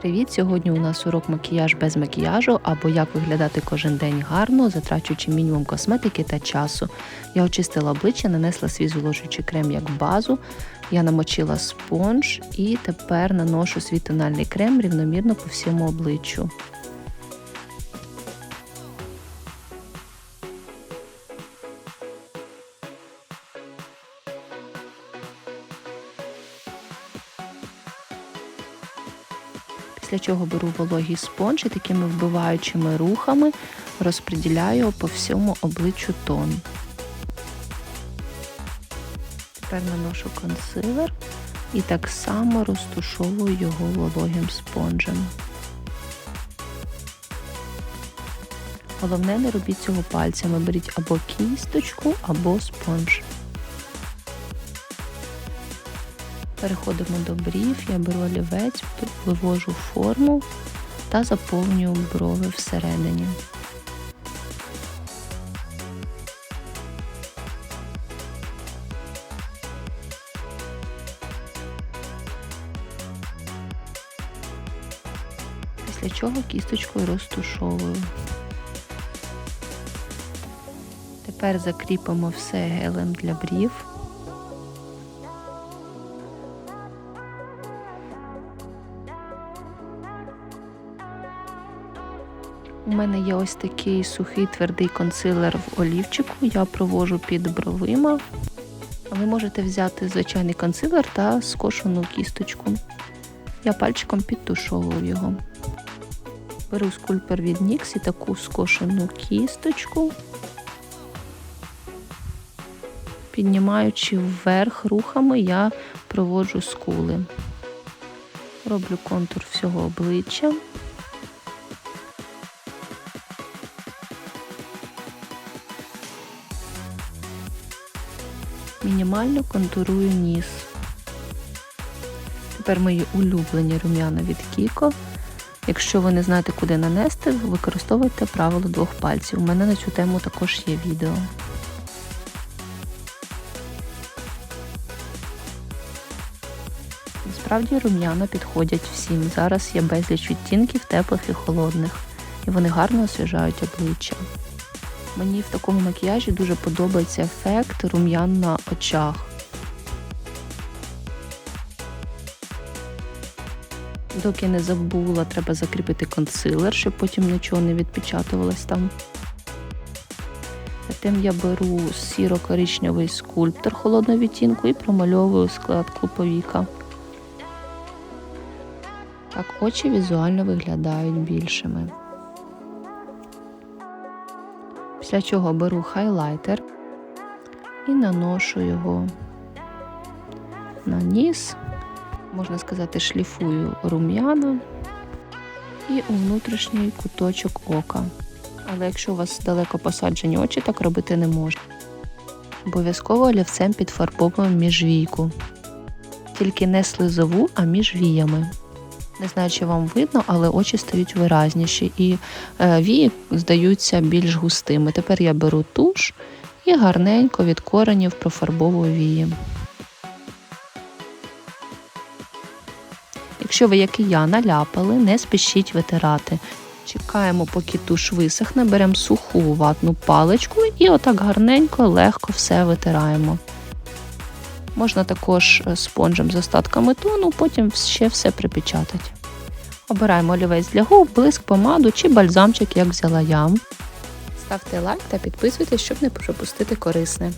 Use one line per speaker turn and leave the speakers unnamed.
Привіт! Сьогодні у нас урок макіяж без макіяжу або як виглядати кожен день гарно, затрачуючи мінімум косметики та часу. Я очистила обличчя, нанесла свій зволожуючий крем як базу. Я намочила спонж і тепер наношу свій тональний крем рівномірно по всьому обличчю. Після чого беру вологий спонж і такими вбиваючими рухами розподіляю по всьому обличчю тон. Тепер наношу консилер і так само розтушовую його вологим спонжем. Головне, не робіть цього пальцями, беріть або кісточку, або спонж. Переходимо до брів, я беру олівець, вивожу форму та заповнюю брови всередині. Після чого кісточкою розтушовую. Тепер закріпимо все гелем для брів. У мене є ось такий сухий твердий консилер в олівчику. Я провожу під бровима. Ви можете взяти звичайний консилер та скошену кісточку. Я пальчиком підтушовую його. Беру скульпер від NYX і таку скошену кісточку, піднімаючи вверх рухами, я проводжу скули. Роблю контур всього обличчя. Мінімально контурую ніс. Тепер мої улюблені рум'яна від Кіко. Якщо ви не знаєте, куди нанести, використовуйте правило двох пальців. У мене на цю тему також є відео. Насправді рум'яна підходять всім. Зараз є безліч відтінків теплих і холодних, і вони гарно освіжають обличчя. Мені в такому макіяжі дуже подобається ефект рум'ян на очах. Доки не забула, треба закріпити консилер, щоб потім нічого не відпечатувалось там. Затим я беру сіро-коричневий скульптор холодного відтінку і промальовую складку повіка. Так очі візуально виглядають більшими. Після чого беру хайлайтер і наношу його на ніс, можна сказати, шліфую рум'яна і у внутрішній куточок ока. Але якщо у вас далеко посаджені очі, так робити не можна. Обов'язково олівцем підфарбовуємо міжвійку. Тільки не слизову, а між віями. Не знаю, чи вам видно, але очі стають виразніші і е, вії здаються більш густими. Тепер я беру туш і гарненько від коренів профарбовую вії. Якщо ви, як і я, наляпали, не спішіть витирати. Чекаємо, поки туш висохне, беремо суху ватну паличку і отак гарненько, легко все витираємо. Можна також спонжем з остатками тону, потім ще все припечатати. Обираємо олівець для губ, блиск, помаду чи бальзамчик, як взяла я. Ставте лайк та підписуйтесь, щоб не пропустити корисне.